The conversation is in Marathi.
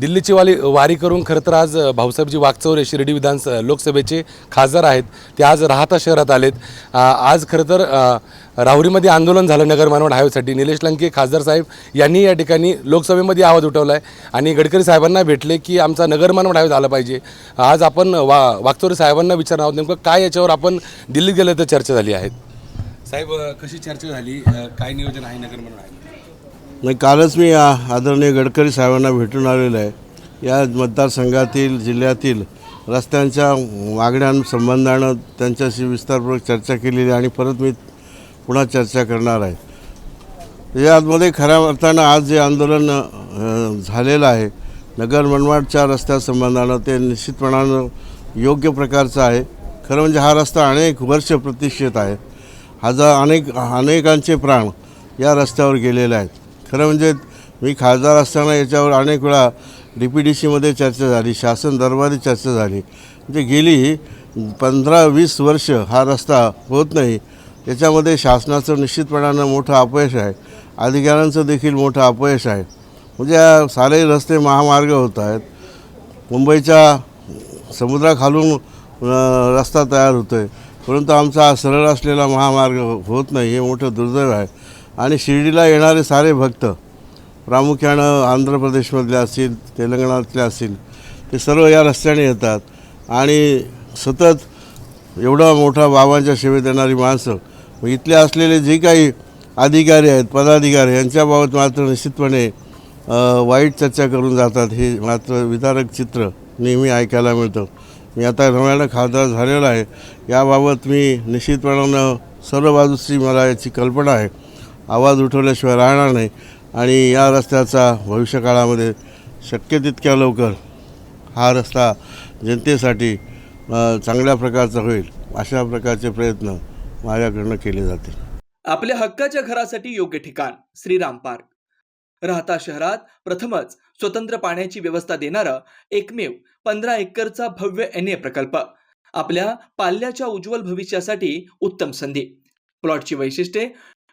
दिल्लीची वाली वारी करून खरं तर आज भाऊसाहेबजी वागचौरे शिर्डी विधान लोकसभेचे खासदार आहेत. ते आज राहता शहरात आलेत. आज खरं तर राहुरीमध्ये आंदोलन झालं नगर मानवड हायवेसाठी. निलेश लंके खासदार साहेब यांनी या ठिकाणी लोकसभेमध्ये आवाज उठवला आहे आणि गडकरी साहेबांना भेटले की आमचा नगर मानवड हायवे झाला पाहिजे. आज आपण वा वागचौरे साहेबांना विचारणार आहोत नेमकं काय याच्यावर आपण दिल्लीत गेलं तर चर्चा झाली आहे? साहेब कशी चर्चा झाली? काय नियोजन आहे नगर मानवड हायवे नाही कालच मी आदरणीय गडकरी साहेबांना भेटून आलेलो आहे. या मतदारसंघातील जिल्ह्यातील रस्त्यांच्या मागण्यांसंबंधानं त्यांच्याशी विस्तारपूर्वक चर्चा केलेली आहे आणि परत मी पुन्हा चर्चा करणार आहे. यामध्ये खऱ्या अर्थानं आज जे आंदोलन झालेलं आहे नगर मनमाडच्या रस्त्यासंबंधानं ते निश्चितपणानं योग्य प्रकारचं आहे. खरं म्हणजे हा रस्ता अनेक वर्ष प्रतिष्ठित आहे. हजार अनेक अनेकांचे प्राण या रस्त्यावर गेलेले आहेत. खरं म्हणजे मी खासदार असताना याच्यावर अनेक वेळा डी पी डी सीमध्ये चर्चा झाली शासन दरबारी चर्चा झाली. म्हणजे गेली पंधरा वीस वर्ष हा रस्ता होत नाही. याच्यामध्ये शासनाचं निश्चितपणानं मोठं अपयश आहे. अधिकाऱ्यांचं देखील मोठं अपयश आहे. म्हणजे सारे रस्ते महामार्ग होत आहेत. मुंबईच्या समुद्राखालून रस्ता तयार होतो आहे परंतु आमचा सरळ असलेला महामार्ग होत नाही हे मोठं दुर्दैव आहे. आणि शिर्डीला येणारे सारे भक्त प्रामुख्यानं आंध्र प्रदेशमधले असतील तेलंगणातले असतील ते सर्व या रस्त्याने येतात. आणि सतत एवढा मोठा बाबांच्या सेवेत येणारी माणसं इथले असलेले जे काही अधिकारी आहेत पदाधिकारी यांच्याबाबत मात्र निश्चितपणे वाईट चर्चा करून जातात. हे मात्र विदारक चित्र नेहमी ऐकायला मिळतं. मी आता नव्यानं खासदार झालेला आहे. याबाबत मी निश्चितपणानं सर्व बाजूची मला याची कल्पना आहे. आवाज उठवल्याशिवाय राहणार नाही. आणि या रस्त्याचा भविष्यकाळामध्ये शक्य तितक्या लवकर हा रस्ता जनतेसाठी चांगल्या प्रकारचा होईल अशा प्रकारचे प्रयत्न माझ्याकडनं केले जातील. आपल्या हक्काच्या घरासाठी योग्य ठिकाण श्रीराम पार्क. राहता शहरात प्रथमच स्वतंत्र पाण्याची व्यवस्था देणारं एकमेव पंधरा एकरचा भव्य एन ए प्रकल्प. आपल्या पाल्याच्या उज्ज्वल भविष्यासाठी उत्तम संधी. प्लॉटची वैशिष्ट्ये